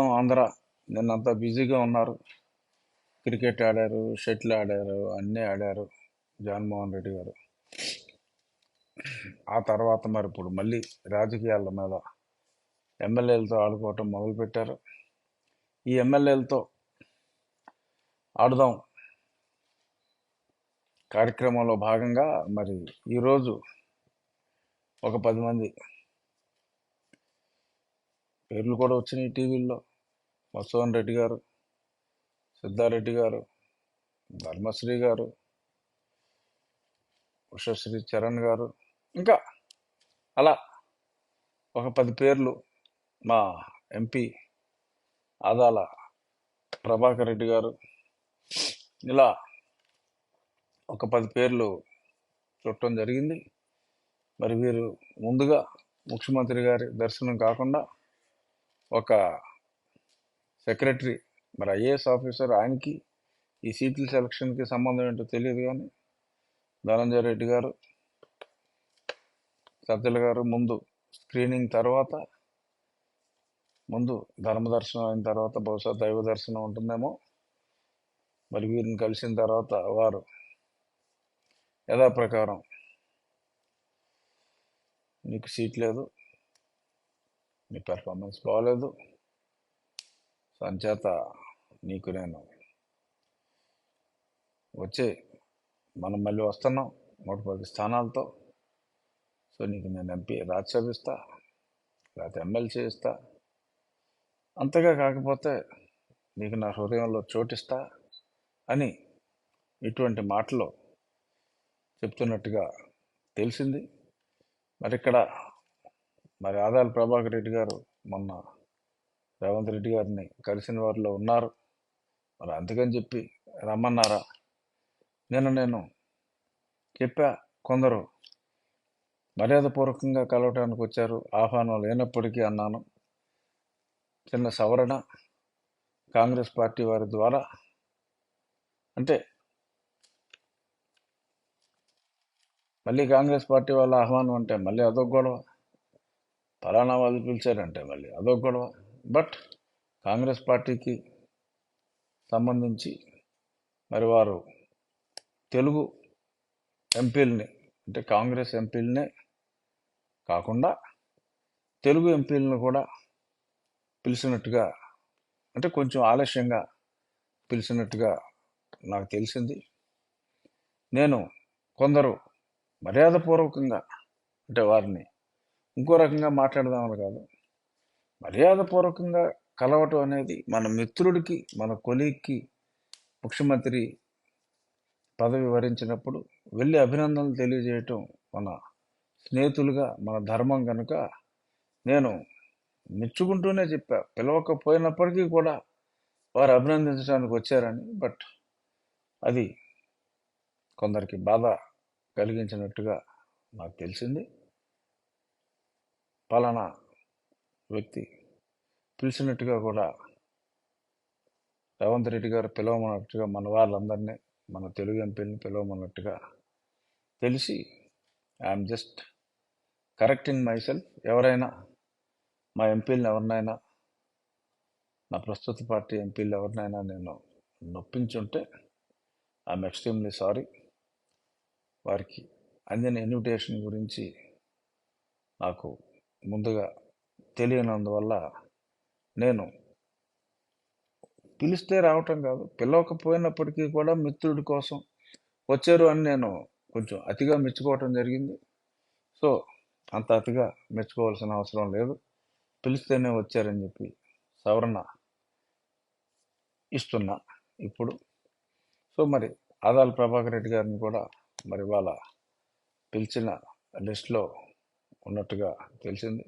ఆంధ్ర నిన్నంతా బిజీగా ఉన్నారు. క్రికెట్ ఆడారు షటిల్ ఆడారు అన్నీ ఆడారు జగన్మోహన్ రెడ్డి గారు. ఆ తర్వాత మరి ఇప్పుడు మళ్ళీ రాజకీయాల మీద ఎమ్మెల్యేలతో ఆడుకోవటం మొదలుపెట్టారు. ఈ ఎమ్మెల్యేలతో ఆడుదాం కార్యక్రమంలో భాగంగా మరి ఈరోజు ఒక పది మంది పేర్లు కూడా వచ్చినాయి టీవీల్లో. మసోన్ రెడ్డి గారు సిద్ధారెడ్డి గారు ధర్మశ్రీ గారు ఉషశ్రీ చరణ్ గారు ఇంకా అలా ఒక పది పేర్లు మా ఎంపీ ఆదాల ప్రభాకర్ రెడ్డి గారు. ఇలా ఒక పది పేర్లు చుట్టం జరిగింది. మరి వీరు ముందుగా ముఖ్యమంత్రి గారి దర్శనం కాకుండా ఒక సెక్రటరీ మరి ఐఏఎస్ ఆఫీసర్ ఆయనకి ఈ సీట్ల సెలక్షన్కి సంబంధం ఏంటో తెలియదు కానీ ధనంజయ రెడ్డి గారు సజ్జల గారు ముందు స్క్రీనింగ్ తర్వాత ముందు ధర్మదర్శనం అయిన తర్వాత బహుశా దైవ దర్శనం ఉంటుందేమో. మరి వీరిని కలిసిన తర్వాత వారు యథాప్రకారం నీకు సీట్ లేదు నీ పెర్ఫార్మెన్స్ బాగలేదు సంచేత నీకు నేను వచ్చే మనం మళ్ళీ వస్తున్నాం నూట పది స్థానాలతో. సో నీకు నేను ఎంపీ రాజ్యసభ ఇస్తా లేకపోతే ఎమ్మెల్సీ ఇస్తా. అంతగా కాకపోతే నీకు నా హృదయంలో చోటిస్తా అని ఇటువంటి మాటలు చెప్తున్నట్టుగా తెలిసింది. మరి ఇక్కడ మరి ఆదాల ప్రభాకర్ రెడ్డి గారు మొన్న రేవంత్ రెడ్డి గారిని కలిసిన వారిలో ఉన్నారు. మరి అందుకని చెప్పి రమ్మన్నారా? నేను నేను చెప్పా కొందరు మర్యాదపూర్వకంగా కలవటానికి వచ్చారు. ఆహ్వానం లేనప్పటికీ అన్నాను. చిన్న సవరణ కాంగ్రెస్ పార్టీ వారి ద్వారా. అంటే మళ్ళీ కాంగ్రెస్ పార్టీ వాళ్ళ ఆహ్వానం అంటే మళ్ళీ అదొక గొడవ. ఫలానా వాళ్ళు పిలిచారంటే మళ్ళీ అదొక గొడవ. బట్ కాంగ్రెస్ పార్టీకి సంబంధించి మరి వారు తెలుగు ఎంపీలని అంటే కాంగ్రెస్ ఎంపీలనే కాకుండా తెలుగు ఎంపీలను కూడా పిలిచినట్టుగా అంటే కొంచెం ఆలస్యంగా పిలిచినట్టుగా నాకు తెలిసింది. నేను కొందరు మర్యాదపూర్వకంగా అంటే వారిని ఇంకో రకంగా మాట్లాడదామని కాదు మర్యాదపూర్వకంగా కలవటం అనేది మన మిత్రుడికి మన కొలీగ్కి ముఖ్యమంత్రి పదవి వరించినప్పుడు వెళ్ళి అభినందనలు తెలియజేయటం మన స్నేహితులుగా మన ధర్మం కనుక నేను మెచ్చుకుంటూనే చెప్పా. పిలవకపోయినప్పటికీ కూడా వారు అభినందించడానికి వచ్చారని బట్ అది కొందరికి బాధ కలిగించినట్టుగా నాకు తెలిసింది. పలానా వ్యక్తి. పిలిచినట్టుగా కూడా రేవంత్ రెడ్డి గారు పిలవమన్నట్టుగా మన వాళ్ళందరినీ మన తెలుగు ఎంపీని పిలవమన్నట్టుగా తెలిసి I'm just correcting myself ఎవరైనా మా ఎంపీలను ఎవరినైనా నా ప్రస్తుత పార్టీ ఎంపీలు ఎవరినైనా నేను నొప్పించుంటే ఐఎమ్ ఎక్స్ట్రీమ్లీ సారీ వారికి అందిన ఇన్విటేషన్ గురించి నాకు ముందుగా తెలియనందువల్ల నేను పిలిస్తే రావటం కాదు. పిలవకపోయినప్పటికీ కూడా మిత్రుడి కోసం వచ్చారు అని నేను కొంచెం అతిగా మెచ్చుకోవటం జరిగింది. సో అంత అతిగా మెచ్చుకోవాల్సిన అవసరం లేదు. పిలిస్తేనే వచ్చారని చెప్పి సవరణ ఇస్తున్నా ఇప్పుడు. సో మరి ఆదాల ప్రభాకర్ రెడ్డి గారిని కూడా మరి వాళ్ళ పిలిచిన లిస్ట్లో ఉన్నట్టుగా తెలిసింది.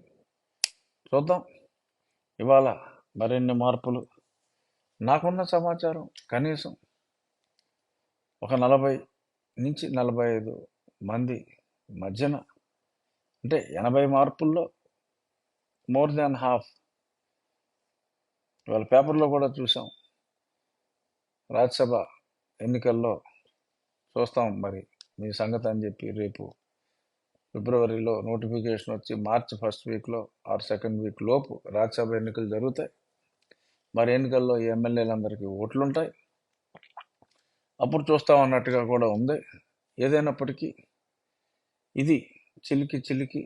చూద్దాం. ఇవాళ మరిన్ని మార్పులు. నాకున్న సమాచారం కనీసం ఒక నలభై నుంచి నలభై ఐదు మంది మధ్యన అంటే ఎనభై మార్పుల్లో మోర్ దాన్ హాఫ్ ఇవాళ పేపర్లో కూడా చూసాం. రాజ్యసభ ఎన్నికల్లో చూస్తాం మరి మీ సంగతి అని చెప్పి రేపు ఫిబ్రవరిలో నోటిఫికేషన్ వచ్చి మార్చ్ ఫస్ట్ వీక్లో ఆర్ సెకండ్ వీక్ లోపు రాజ్యసభ ఎన్నికలు జరుగుతాయి. మరి ఎన్నికల్లో ఎమ్మెల్యేలందరికీ ఓట్లుంటాయి. అప్పుడు చూస్తామన్నట్టుగా కూడా ఉంది. ఏదైనప్పటికీ ఇది చిలికి చిలికి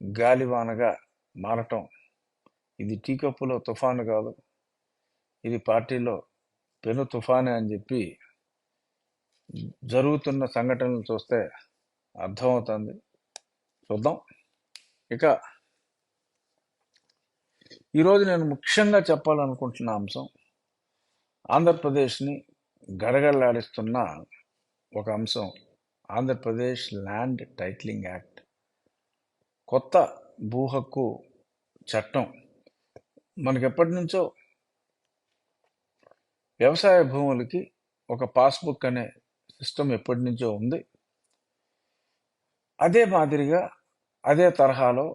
గాలివానగా మారటం. ఇది టీకప్పులో తుఫాను కాదు. ఇది పార్టీలో పెను తుఫానే అని చెప్పి జరుగుతున్న సంఘటనలు చూస్తే అర్థమవుతుంది. చూద్దాం. ఇక ఈరోజు నేను ముఖ్యంగా చెప్పాలనుకుంటున్న అంశం ఆంధ్రప్రదేశ్ని గడగడలాడిస్తున్న ఒక అంశం ఆంధ్రప్రదేశ్ ల్యాండ్ టైటిలింగ్ యాక్ట్. కొత్త భూ హక్కు చట్టం మనకెప్పటి నుంచో వ్యవసాయ భూములకి ఒక పాస్బుక్ అనే సిస్టమ్ ఎప్పటి నుంచో ఉంది. అదే మాదిరిగా అదే తరహాలో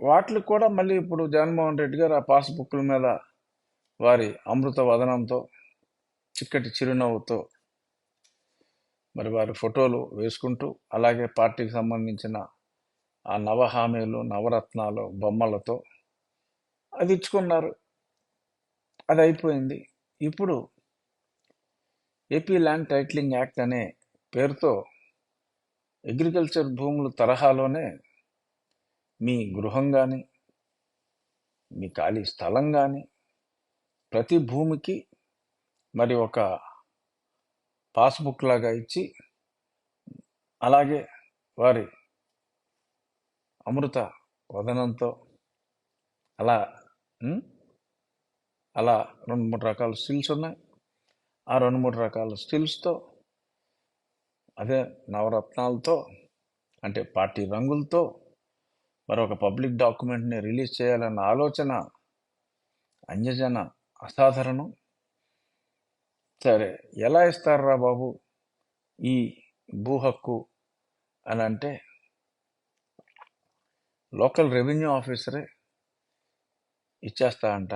వాటికి కూడా మళ్ళీ ఇప్పుడు జగన్మోహన్ రెడ్డి గారు ఆ పాస్బుక్ల మీద వారి అమృత వదనంతో చిక్కటి చిరునవ్వుతో మరి వారి ఫోటోలు వేసుకుంటూ అలాగే పార్టీకి సంబంధించిన ఆ నవహామీలు నవరత్నాలు బొమ్మలతో అది ఇచ్చుకున్నారు. అది అయిపోయింది. ఇప్పుడు ఏపీ ల్యాండ్ టైటిలింగ్ యాక్ట్ అనే పేరుతో అగ్రికల్చర్ భూముల తరహాలోనే మీ గృహం కానీ మీ ఖాళీ స్థలం కానీ ప్రతి భూమికి మరి ఒక పాస్బుక్ లాగా ఇచ్చి అలాగే వారి అమృత వదనంతో అలా అలా రెండు మూడు రకాల స్టిల్స్ ఉన్నాయి. ఆ రెండు మూడు రకాల స్టిల్స్తో అదే నవరత్నాలతో అంటే పార్టీ రంగులతో మరొక పబ్లిక్ డాక్యుమెంట్ని రిలీజ్ చేయాలన్న ఆలోచన అన్యజన అసాధారణం. సరే ఎలా ఇస్తారా బాబు ఈ భూ హక్కు అని అంటే లోకల్ రెవెన్యూ ఆఫీసరే ఇచ్చేస్తా అంట.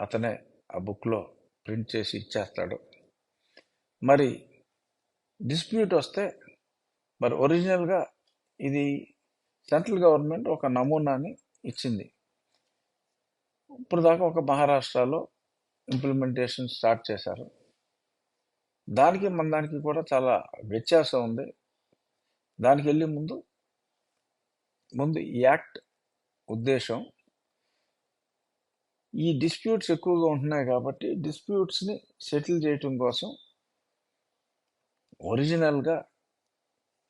అతనే ఆ బుక్లో ప్రింట్ చేసి ఇచ్చేస్తాడు. మరి డిస్ప్యూట్ వస్తే మరి ఒరిజినల్గా ఇది సెంట్రల్ గవర్నమెంట్ ఒక నమూనాని ఇచ్చింది. ఇప్పుడు దాకా ఒక మహారాష్ట్రలో ఇంప్లిమెంటేషన్ స్టార్ట్ చేశారు. దానికి మన దానికి కూడా చాలా వ్యత్యాసం ఉంది. దానికి వెళ్ళే ముందు ముందు ఈ యాక్ట్ ఉద్దేశం. ఈ డిస్ప్యూట్స్ ఎక్కువగా ఉంటున్నాయి కాబట్టి డిస్ప్యూట్స్ని సెటిల్ చేయటం కోసం ఒరిజినల్గా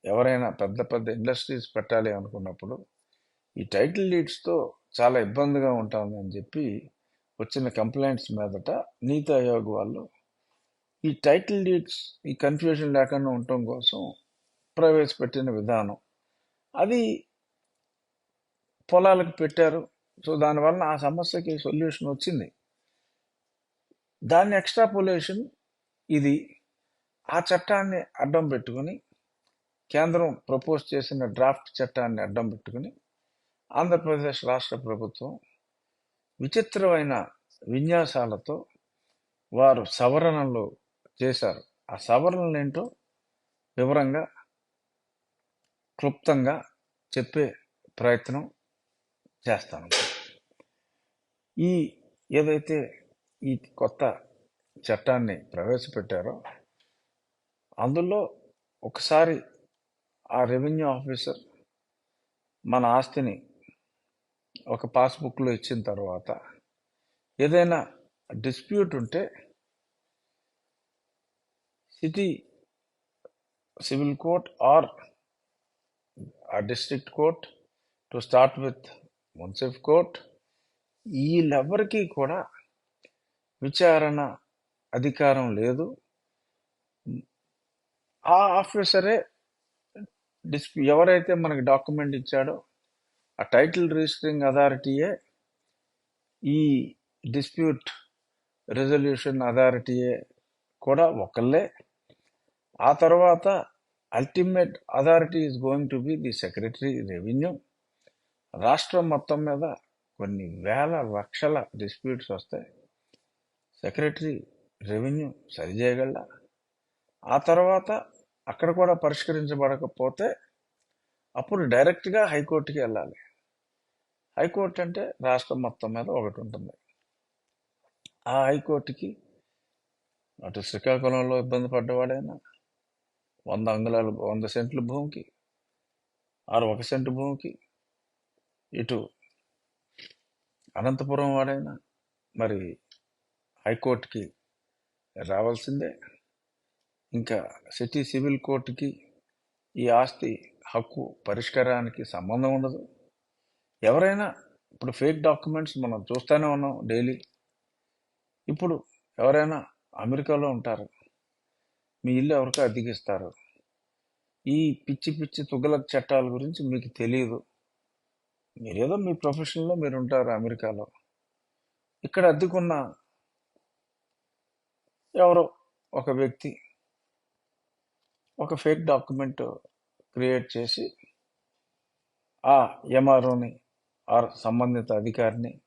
ఎవరైనా పెద్ద పెద్ద ఇండస్ట్రీస్ పెట్టాలి అనుకున్నప్పుడు ఈ టైటిల్ లీడ్స్తో చాలా ఇబ్బందిగా ఉంటుందని చెప్పి వచ్చిన కంప్లైంట్స్ మీదట నీతి ఆయోగ్ వాళ్ళు ఈ టైటిల్ డీడ్స్ ఈ కన్ఫ్యూజన్ లేకుండా ఉండటం కోసం ప్రవేశపెట్టిన విధానం. అది పొలాలకు పెట్టారు. సో దానివల్ల ఆ సమస్యకి సొల్యూషన్ వచ్చింది. దాన్ని ఎక్స్ట్రాపులేషన్ ఇది ఆ చట్టాన్ని అడ్డం పెట్టుకుని కేంద్రం ప్రపోజ్ చేసిన డ్రాఫ్ట్ చట్టాన్ని అడ్డం పెట్టుకుని ఆంధ్రప్రదేశ్ రాష్ట్ర ప్రభుత్వం విచిత్రమైన విన్యాసాలతో వారు సవరణలు చేశారు. ఆ సవరణలు ఏంటో వివరంగా క్లుప్తంగా చెప్పే ప్రయత్నం చేస్తాను. ఈ ఏదైతే ఈ కొత్త చట్టాన్ని ప్రవేశపెట్టారో అందులో ఒకసారి ఆ రెవెన్యూ ఆఫీసర్ మన ఆస్తిని ఒక పాస్బుక్లో ఇచ్చిన తర్వాత ఏదైనా డిస్ప్యూట్ ఉంటే సిటీ సివిల్ కోర్ట్ ఆర్ ఆ district court to start with munsif court వీళ్ళెవరికీ కూడా విచారణ అధికారం లేదు. ఆ ఆఫీసరే డిస్ప్యూ ఎవరైతే మనకి డాక్యుమెంట్ ఇచ్చాడో ఆ టైటిల్ రిజిస్టరింగ్ అథారిటీయే ఈ డిస్ప్యూట్ రెజల్యూషన్ అథారిటీయే కూడా ఒకళ్ళే. ఆ తర్వాత ultimate authority is going to be the secretary revenue. రాష్ట్రం మొత్తం మీద కొన్ని వేల లక్షల డిస్ప్యూట్స్ వస్తాయి. సెక్రటరీ రెవెన్యూ సరిచేయగల ఆ తర్వాత అక్కడ కూడా పరిష్కరించబడకపోతే అప్పుడు డైరెక్ట్గా హైకోర్టుకి వెళ్ళాలి. హైకోర్టు అంటే రాష్ట్రం మొత్తం మీద ఒకటి ఉంటుంది. ఆ హైకోర్టుకి అటు శ్రీకాకుళంలో ఇబ్బంది పడ్డవాడైనా వంద అంగుళాలు వంద సెంట్ల భూమికి ఆరు ఒక సెంటు భూమికి ఇటు అనంతపురం వాడైనా మరి హైకోర్టుకి రావాల్సిందే. ఇంకా సిటీ సివిల్ కోర్టుకి ఈ ఆస్తి హక్కు పరిష్కారానికి సంబంధం ఉండదు. ఎవరైనా ఇప్పుడు ఫేక్ డాక్యుమెంట్స్ మనం చూస్తూనే ఉన్నాం డైలీ. ఇప్పుడు ఎవరైనా అమెరికాలో ఉంటారు. మీ ఇల్లు ఎవరికో అద్దెకిస్తారు. ఈ పిచ్చి పిచ్చి తుగల చట్టాల గురించి మీకు తెలియదు. మీరేదో మీ ప్రొఫెషన్లో మీరు ఉంటారు అమెరికాలో. ఇక్కడ అద్దెకున్న ఎవరో ఒక వ్యక్తి ఒక ఫేక్ డాక్యుమెంట్ క్రియేట్ చేసి ఆ ఎంఆర్ఓని ఆర్ సంబంధిత అధికారిని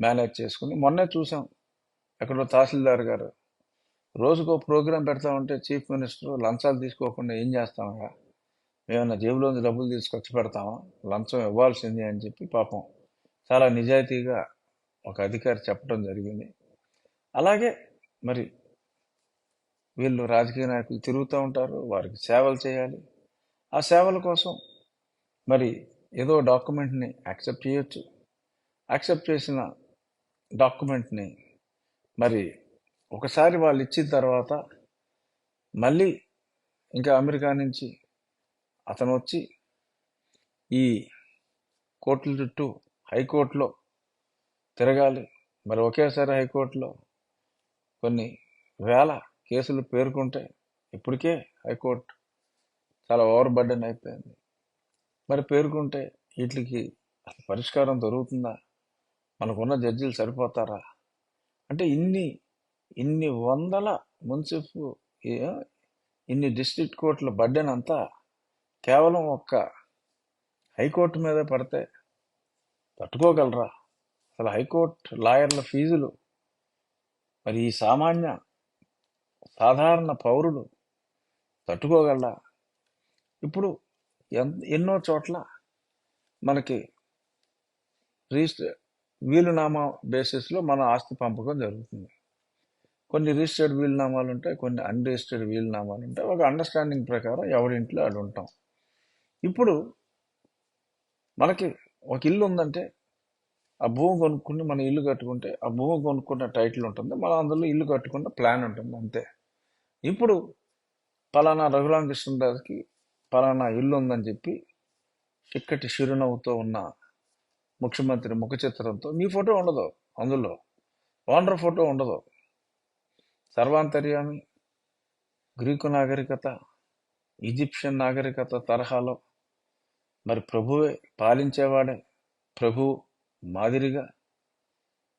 మేనేజ్ చేసుకుని మొన్నే చూసాం. ఎక్కడో తహసీల్దార్ గారు రోజుకో ప్రోగ్రాం పెడతా ఉంటే చీఫ్ మినిస్టర్ లంచాలు తీసుకోకుండా ఏం చేస్తామయ్యా? మేమన్నా జేబులోంచి డబ్బులు తీసుకొచ్చి పెడతామా? లంచం ఇవ్వాల్సింది అని చెప్పి పాపం చాలా నిజాయితీగా ఒక అధికారి చెప్పడం జరిగింది. అలాగే మరి వీళ్ళు రాజకీయ నాయకులు తిరుగుతూ ఉంటారు వారికి సేవలు చేయాలి. ఆ సేవల కోసం మరి ఏదో డాక్యుమెంట్ని యాక్సెప్ట్ చేయొచ్చు. యాక్సెప్ట్ చేసిన డాక్యుమెంట్ని మరి ఒకసారి వాళ్ళు ఇచ్చిన తర్వాత మళ్ళీ ఇంకా అమెరికా నుంచి అతను వచ్చి ఈ కోర్టుల చుట్టూ హైకోర్టులో తిరగాలి. మరి ఒకేసారి హైకోర్టులో కొన్ని వేల కేసులు పేర్కొంటే ఇప్పటికే హైకోర్టు చాలా ఓవర్ బర్డెన్ అయిపోయింది. మరి పేర్కొంటే వీటికి అసలు పరిష్కారం దొరుకుతుందా? మనకున్న జడ్జీలు సరిపోతారా? అంటే ఇన్ని ఇన్ని వందల మున్సిఫ్ ఇన్ని డిస్ట్రిక్ట్ కోర్టుల బర్డెన్ అంతా కేవలం ఒక్క హైకోర్టు మీద పడితే తట్టుకోగలరా? అసలు హైకోర్టు లాయర్ల ఫీజులు మరి ఈ సామాన్య సాధారణ పౌరుడు తట్టుకోగలడా? ఇప్పుడు ఎన్- ఎన్నో చోట్ల మనకి రిజిస్టర్ వీలునామా బేసిస్లో మన ఆస్తి పంపకం జరుగుతుంది. కొన్ని రిజిస్టర్డ్ వీలునామాలు ఉంటాయి కొన్ని అన్రిజిస్టర్డ్ వీలునామాలు ఉంటాయి. ఒక అండర్స్టాండింగ్ ప్రకారం ఎవరింట్లో ఆడు ఉంటాం. ఇప్పుడు మనకి ఒక ఇల్లు ఉందంటే ఆ భూమి కొనుక్కుని మనం ఇల్లు కట్టుకుంటే ఆ భూమి కొనుక్కున్న టైటిల్ ఉంటుంది. మనం అందులో ఇల్లు కట్టుకున్న ప్లాన్ ఉంటుంది అంతే. ఇప్పుడు పలానా రఘురామకృష్ణరాజుకి పలానా ఇల్లు ఉందని చెప్పి చిక్కటి చిరునవ్వుతో ఉన్న ముఖ్యమంత్రి ముఖ చిత్రంతో మీ ఫోటో ఉండదు అందులో. ఓనర్ ఫోటో ఉండదు. సర్వాంతర్యామి గ్రీకు నాగరికత ఈజిప్షియన్ నాగరికత తరహాలో మరి ప్రభువే పాలించేవాడే. ప్రభు మాదిరిగా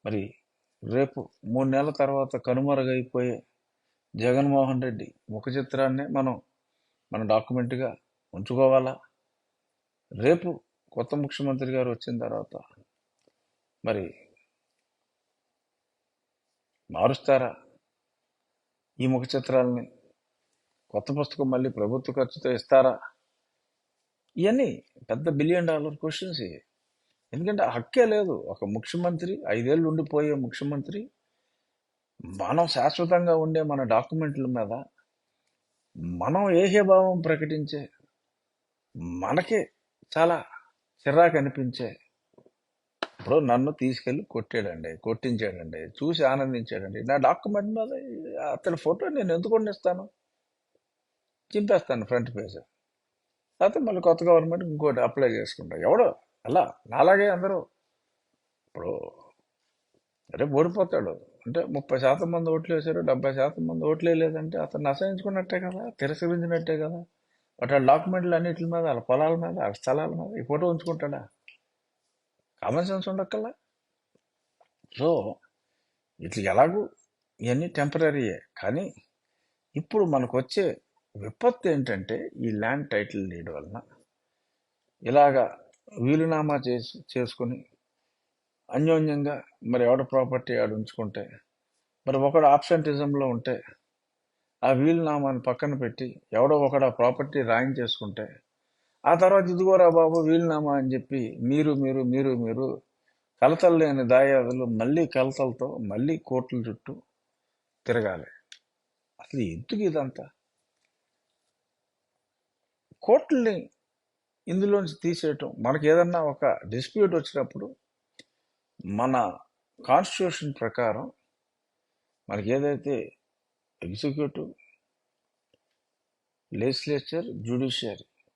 మరి రేపు మూడు నెలల తర్వాత కనుమరుగైపోయే జగన్మోహన్ రెడ్డి ముఖ చిత్రాన్నే మనం మన డాక్యుమెంట్గా ఉంచుకోవాలా? రేపు కొత్త ముఖ్యమంత్రి గారు వచ్చిన తర్వాత మరి మారుస్తారా? ఈ ముఖ చిత్రాలని కొత్త పుస్తకం మళ్ళీ ప్రభుత్వ ఖర్చుతో ఇస్తారా? ఇవన్నీ పెద్ద బిలియన్ డాలర్ క్వశ్చన్స్ ఇవి ఎందుకంటే హక్కే లేదు. ఒక ముఖ్యమంత్రి ఐదేళ్ళు ఉండిపోయే ముఖ్యమంత్రి మనం శాశ్వతంగా ఉండే మన డాక్యుమెంట్ల మీద మనం ఏహ్యభావం ప్రకటించే మనకే చాలా చిరాకు అనిపించే ఇప్పుడు నన్ను తీసుకెళ్ళి కొట్టాడండి కొట్టించాడండి చూసి ఆనందించాడండి. నా డాక్యుమెంట్ మీద అతని ఫోటో నేను ఎందుకు వండిస్తాను చింపేస్తాను ఫ్రంట్ పేజ్. లేకపోతే మళ్ళీ కొత్త గవర్నమెంట్ ఇంకోటి అప్లై చేసుకుంటా. ఎవడో? అలా నాలాగే అందరూ. ఇప్పుడు రేపు ఓడిపోతాడు. అంటే ముప్పై శాతం మంది ఓట్లు వేశారు డెబ్బై శాతం మంది ఓట్లు వేయలేదంటే అతను అసహించుకున్నట్టే కదా తిరస్కరించినట్టే కదా. వాటి డాక్యుమెంట్లు అన్నిటి మీద వాళ్ళ పొలాల మీద వాళ్ళ స్థలాల మీద ఈ ఫోటో ఉంచుకుంటాడా? కామన్ సెన్స్ ఉండక్కల్లా సో ఇట్లా ఎలాగూ ఇవన్నీ టెంపరీయే కానీ ఇప్పుడు మనకు వచ్చే విపత్తు ఏంటంటే ఈ ల్యాండ్ టైటిల్ డీడ్ వలన ఇలాగా వీలునామా చేసి చేసుకుని అన్యోన్యంగా మరి ఎవడ ప్రాపర్టీ ఆడు ఉంచుకుంటే మరి ఒకడు ఆబ్సెంటిజంలో ఉంటే ఆ వీలునామాని పక్కన పెట్టి ఎవడో ఒకడు ఆ ప్రాపర్టీ రాయించేసుకుంటే ఆ తర్వాత ఇదిగోరా బాబు వీలునామా అని చెప్పి మీరు మీరు మీరు మీరు కలతలు లేని దాయాదులు మళ్ళీ కలతలతో మళ్ళీ కోట్ల చుట్టూ తిరగాలి. అసలు ఎందుకు ఇదంతా? కోట్లని ఇందులోంచి తీసేయటం మనకి ఏదన్నా ఒక డిస్ప్యూట్ వచ్చినప్పుడు మన కాన్స్టిట్యూషన్ ప్రకారం మనకి ఏదైతే ఎగ్జిక్యూటివ్ లెజిస్లేచర్ జ్యుడిషియరీ